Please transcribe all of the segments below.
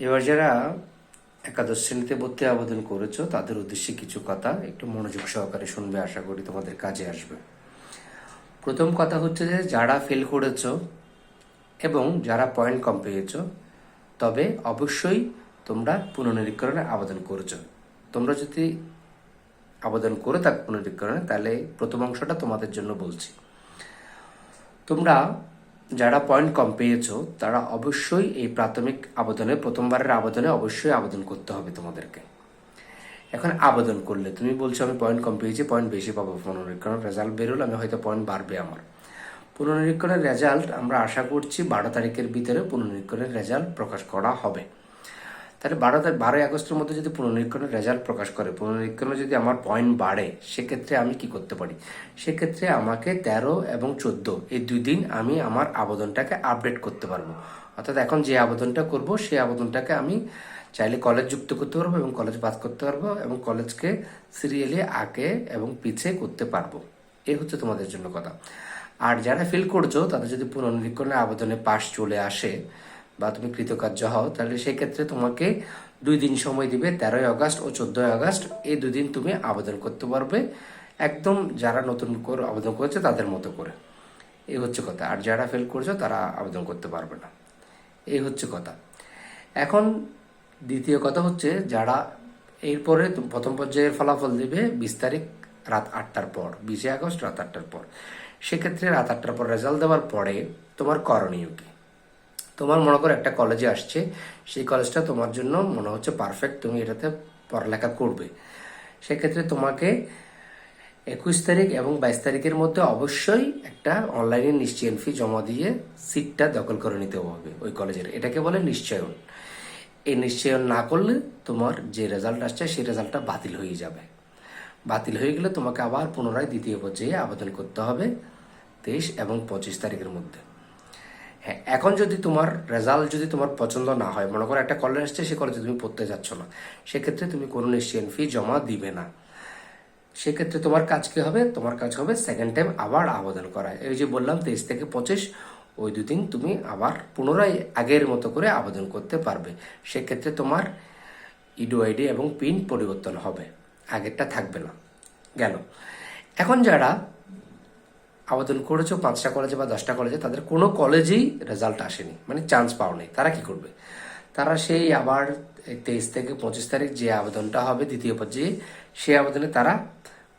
এবার যারা একাদশ শ্রেণীতে ভর্তি আবেদন করেছ, তাদের উদ্দেশ্যে কিছু কথা একটু মনোযোগ সহকারে শুনবে, আশা করি তোমাদের কাজে আসবে। প্রথম কথা হচ্ছে যে, যারা ফেল করেছ এবং যারা পয়েন্ট কম পেয়েছ, তবে অবশ্যই তোমরা পুনর্নিরীক্ষণে আবেদন করেছ। তোমরা যদি আবেদন করে থাকো পুনর্নিরীক্ষণে তাহলে প্রথম অংশটা তোমাদের জন্য বলছি। তোমরা যারা পয়েন্ট কম পেয়েছ, তারা অবশ্যই এই প্রাথমিক আবেদনে প্রথমবারের আবেদনে অবশ্যই আবেদন করতে হবে তোমাদেরকে। এখন আবেদন করলে, তুমি বলছো আমি পয়েন্ট কম পেয়েছি পয়েন্ট বেশি পাবো পুনরীক্ষণের রেজাল্ট বেরোলে আমি হয়তো পয়েন্ট বাড়বে আমার। পুনরীক্ষণের রেজাল্ট আমরা আশা করছি বারো তারিখের ভিতরে পুনরীক্ষণের রেজাল্ট প্রকাশ করা হবে। তাহলে বারো বারোই আগস্টের মধ্যে যদি পুনর্নিরীক্ষণের রেজাল্ট প্রকাশ করে, পুনর্নিরীক্ষণে যদি আমার পয়েন্ট বাড়ে, সেক্ষেত্রে আমি কি করতে পারি? সেক্ষেত্রে আমাকে তেরো এবং চোদ্দ, এই দুই দিন আমি আমার আবেদনটাকে আপডেট করতে পারব। অর্থাৎ এখন যে আবেদনটা করব সেই আবেদনটাকে আমি চাইলে কলেজ যুক্ত করতে পারব এবং কলেজ বাদ করতে পারব এবং কলেজকে সিরিয়ালি আগে এবং পিছে করতে পারব। এই হচ্ছে তোমাদের জন্য কথা। আর যারা ফিল করছ, তাদের যদি পুনর্নিরীক্ষণের আবেদনে পাশ চলে আসে বা তুমি কৃতকার্য হও, তাহলে সেক্ষেত্রে তোমাকে দুই দিন সময় দিবে, তেরোই আগস্ট ও চোদ্দই আগস্ট। এই দুই দিন তুমি আবেদন করতে পারবে। একদম যারা নতুন করে আবেদন করেছে তাদের মতো করে। এই হচ্ছে কথা। আর যারা ফেল করছ তারা আবেদন করতে পারবে না। এই হচ্ছে কথা। এখন দ্বিতীয় কথা হচ্ছে যারা এরপরে প্রথম পর্যায়ের ফলাফল দিবে বিশ তারিখ রাত আটটার পর, বিশে আগস্ট রাত আটটার পর। সেক্ষেত্রে রাত আটটার পর রেজাল্ট দেওয়ার পরে তোমার করণীয় কি? তোমার মনে করো একটা কলেজে আসছে, সেই কলেজটা তোমার জন্য মনে হচ্ছে পারফেক্ট তুমি এটাতে পড়ালেখা করবে। সেক্ষেত্রে তোমাকে একুশ তারিখ এবং বাইশ তারিখের মধ্যে অবশ্যই একটা অনলাইনে নিশ্চয়ন ফি জমা দিয়ে সিটটা দখল করে নিতে হবে ওই কলেজের এটাকে বলে নিশ্চয়ন। এই নিশ্চয়ন না করলে তোমার যে রেজাল্ট আসছে, সেই রেজাল্টটা বাতিল হয়ে যাবে। বাতিল হয়ে গেলে তোমাকে আবার পুনরায় দ্বিতীয় পর্যায়ে আবেদন করতে হবে তেইশ এবং পঁচিশ তারিখের মধ্যে। হ্যাঁ এখন যদি তোমার রেজাল্ট যদি তোমার পছন্দ না হয়, মনে করো একটা কলেজ আসছে সে কলেজে তুমি পড়তে যাচ্ছ না, সেক্ষেত্রে তুমি কোনো নিশ্চয়ন ফি জমা দিবে না। সেক্ষেত্রে তোমার কাজ কি হবে? তোমার কাজ হবে সেকেন্ড টাইম আবার আবেদন করা। এই যে বললাম, তেইশ থেকে পঁচিশ, ওই দুদিন তুমি আবার পুনরায় আগের মতো করে আবেদন করতে পারবে। সেক্ষেত্রে তোমার ইডো আইডি এবং পিন পরিবর্তন হবে। আগেরটা থাকবে না। গেল। এখন যারা আবেদন করেছ, পাঁচটা কলেজে বা দশটা কলেজে তাদের কোনো কলেজেই রেজাল্ট আসেনি। মানে চান্স পাও নেই তারা কি করবে? তারা সেই আবার তেইশ থেকে পঁচিশ তারিখ যে আবেদনটা হবে, দ্বিতীয় পর্যায়ে সেই আবেদনে তারা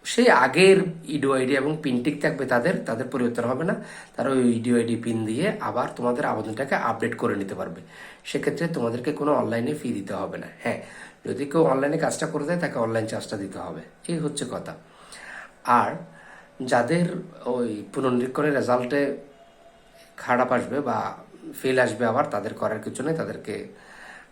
সেই আগের ইডিও আইডি এবং পিনটিক থাকবে তাদের তাদের পরিবর্তন হবে না। তারা ওই ইডিও আইডি পিন দিয়ে আবার তোমাদের আবেদনটাকে আপডেট করে নিতে পারবে। সেক্ষেত্রে তোমাদেরকে কোনো অনলাইনে ফি দিতে হবে না। হ্যাঁ যদি কেউ অনলাইনে কাজটা করে দেয়, তাকে অনলাইন চার্জটা দিতে হবে। এই হচ্ছে কথা। আর যাদের ওই পুনর্নিরীক্ষণের রেজাল্টে খারাপ আসবে বা ফেল আসবে আবার, তাদের করার কিছু নেই, তাদেরকে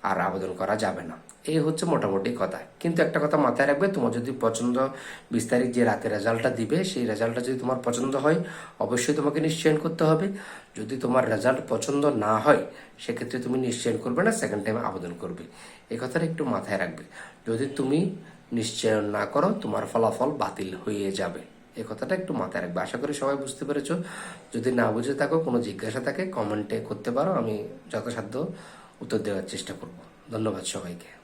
আর আবেদন করা যাবে না। এই হচ্ছে মোটামুটি কথা। কিন্তু একটা কথা মাথায় রাখবে, তোমার যদি পছন্দ বিশ তারিখ যে রাতে রেজাল্টটা দিবে, সেই রেজাল্টটা যদি তোমার পছন্দ হয়, অবশ্যই তোমাকে নিশ্চয়ন করতে হবে। যদি তোমার রেজাল্ট পছন্দ না হয়, সেক্ষেত্রে তুমি নিশ্চয়ন করবে না সেকেন্ড টাইম আবেদন করবে। এই কথাটা একটু মাথায় রাখবে। যদি তুমি নিশ্চয়ন না করো, তোমার ফলাফল বাতিল হয়ে যাবে। এই কথাটা একটু মাথায় রাখবে। আশা করি সবাই বুঝতে পেরেছ। যদি না বুঝে থাকো, কোনো জিজ্ঞাসা থাকে কমেন্টে করতে পারো, আমি যথাসাধ্য উত্তর দেওয়ার চেষ্টা করব। ধন্যবাদ সবাইকে।